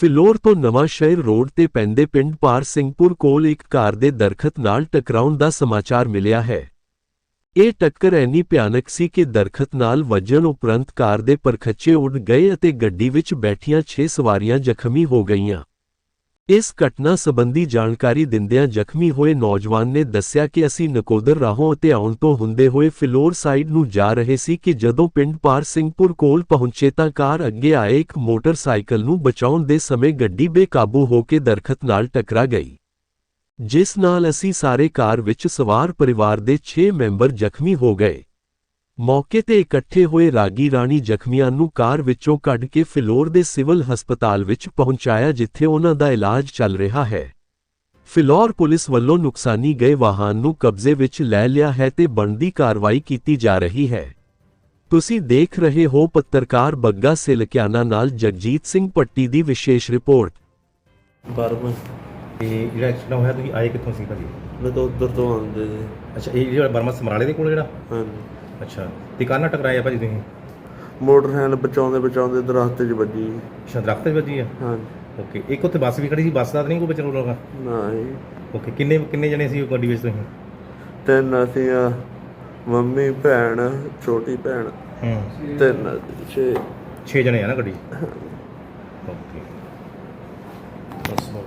ਫਿਲੌਰ ਤੋਂ ਨਵਾਂ ਸ਼ਹਿਰ ਰੋਡ ਤੇ ਪੈਂਦੇ ਪਿੰਡ ਪਾਰ ਸਿੰਘਪੁਰ ਕੋਲ ਇੱਕ ਕਾਰ ਦੇ ਦਰਖਤ ਨਾਲ ਟਕਰਾਉਣ ਦਾ ਸਮਾਚਾਰ ਮਿਲਿਆ ਹੈ। ਇਹ ਟੱਕਰ ਇੰਨੀ ਭਿਆਨਕ ਸੀ ਕਿ ਦਰਖਤ ਨਾਲ ਵੱਜਣ ਉਪਰੰਤ ਕਾਰ ਦੇ ਪਰਖੱਚੇ ਉੱਡ ਗਏ ਅਤੇ ਗੱਡੀ ਵਿੱਚ ਬੈਠੀਆਂ 6 ਸਵਾਰੀਆਂ ਜ਼ਖਮੀ ਹੋ ਗਈਆਂ। ਇਸ ਘਟਨਾ ਸੰਬੰਧੀ ਜਾਣਕਾਰੀ ਦਿੰਦਿਆਂ ਜ਼ਖਮੀ ਹੋਏ ਨੌਜਵਾਨ ਨੇ ਦੱਸਿਆ ਕਿ ਅਸੀਂ ਨਕੋਦਰ ਰਾਹੋਂ ਅਤੇ ਆਉਣ ਤੋਂ ਹੁੰਦੇ ਹੋਏ ਫਿਲੌਰ ਸਾਈਡ ਨੂੰ ਜਾ ਰਹੇ ਸੀ ਕਿ ਜਦੋਂ ਪਿੰਡ ਪਾਰ ਸਿੰਘਪੁਰ ਕੋਲ ਪਹੁੰਚੇ ਤਾਂ ਕਾਰ ਅੱਗੇ ਆਏ ਇੱਕ ਮੋਟਰਸਾਈਕਲ ਨੂੰ ਬਚਾਉਣ ਦੇ ਸਮੇਂ ਗੱਡੀ ਬੇਕਾਬੂ ਹੋ ਕੇ ਦਰਖਤ ਨਾਲ ਟਕਰਾ ਗਈ। ਜਿਸ ਨਾਲ ਅਸੀਂ ਸਾਰੇ ਕਾਰ ਵਿੱਚ ਸਵਾਰ ਪਰਿਵਾਰ ਦੇ 6 ਮੈਂਬਰ ਜ਼ਖਮੀ ਹੋ ਗਏ। ਮੌਕੇ ਤੇ ਇਕੱਠੇ ਹੋਏ ਰਾਗੀ ਰਾਣੀ ਜ਼ਖਮੀਆਂ ਨੂੰ ਕਾਰ ਵਿੱਚੋਂ ਕੱਢ ਕੇ ਫਿਲੌਰ ਦੇ ਸਿਵਲ ਹਸਪਤਾਲ ਵਿੱਚ ਪਹੁੰਚਾਇਆ ਜਿੱਥੇ ਉਹਨਾਂ ਦਾ ਇਲਾਜ ਚੱਲ ਰਿਹਾ ਹੈ। ਫਿਲੌਰ ਪੁਲਿਸ ਵੱਲੋਂ ਨੁਕਸਾਨੀ ਗਏ ਵਾਹਨ ਨੂੰ ਕਬਜ਼ੇ ਵਿੱਚ ਲੈ ਲਿਆ ਹੈ ਤੇ ਬਣਦੀ ਕਾਰਵਾਈ ਕੀਤੀ ਜਾ ਰਹੀ ਹੈ। ਤੁਸੀਂ ਦੇਖ ਰਹੇ ਹੋ ਪੱਤਰਕਾਰ ਬੱਗਾ ਸਿਲਕਿਆਨਾ ਨਾਲ ਜਗਜੀਤ ਸਿੰਘ ਪੱਟੀ ਦੀ ਵਿਸ਼ੇਸ਼ ਰਿਪੋਰਟ। ਬਰਮਨ ਤੇ ਜਿਹੜਾ ਐਕਸੀਡੈਂਟ ਹੋਇਆ ਤੁਸੀਂ ਆਏ ਕਿੱਥੋਂ ਸੀ ਭਾਜੀ? ਮੈਂ ਤਾਂ ਉਧਰ ਤੋਂ ਆਉਂਦੇ ਸੀ ਅੱਛਾ ਇਹ ਜਿਹੜਾ ਬਰਮਾ ਸਮਰਾਲੇ ਦੇ ਕੋਲ ਜਿਹੜਾ? ਹਾਂਜੀ। ਅੱਛਾ ਤੇ ਕਾਹਨਾਂ ਟਕਰਾਇਆ ਭਾਜੀ ਤੁਸੀਂ? ਮੋਟਰਸਾਈਕਲ ਬਚਾਉਂਦੇ ਬਚਾਉਂਦੇ ਦਰਖਤ 'ਚ ਵੱਜੀ। ਅੱਛਾ ਦਰਖਤ 'ਚ ਵੱਜੀ ਆ? ਹਾਂਜੀ। ਓਕੇ ਇੱਕ ਉੱਥੇ ਬੱਸ ਵੀ ਖੜੀ ਸੀ ਬੱਸ ਦਾ ਤਾਂ ਨਹੀਂ ਕੋਈ ਬਚਣ ਵਾਲਾ? ਨਹੀਂ। ਓਕੇ ਕਿੰਨੇ ਕਿੰਨੇ ਜਣੇ ਸੀ ਉਹ ਗੱਡੀ ਵਿੱਚ ਤੁਸੀਂ? ਤਿੰਨ ਅਸੀਂ ਆ ਮੰਮੀ ਭੈਣ ਛੋਟੀ ਭੈਣ। ਹੂੰ। ਤਿੰਨ ਛੇ। 6 ਜਣੇ ਆ ਨਾ ਗੱਡੀ ਓਕੇ। ਬਸ।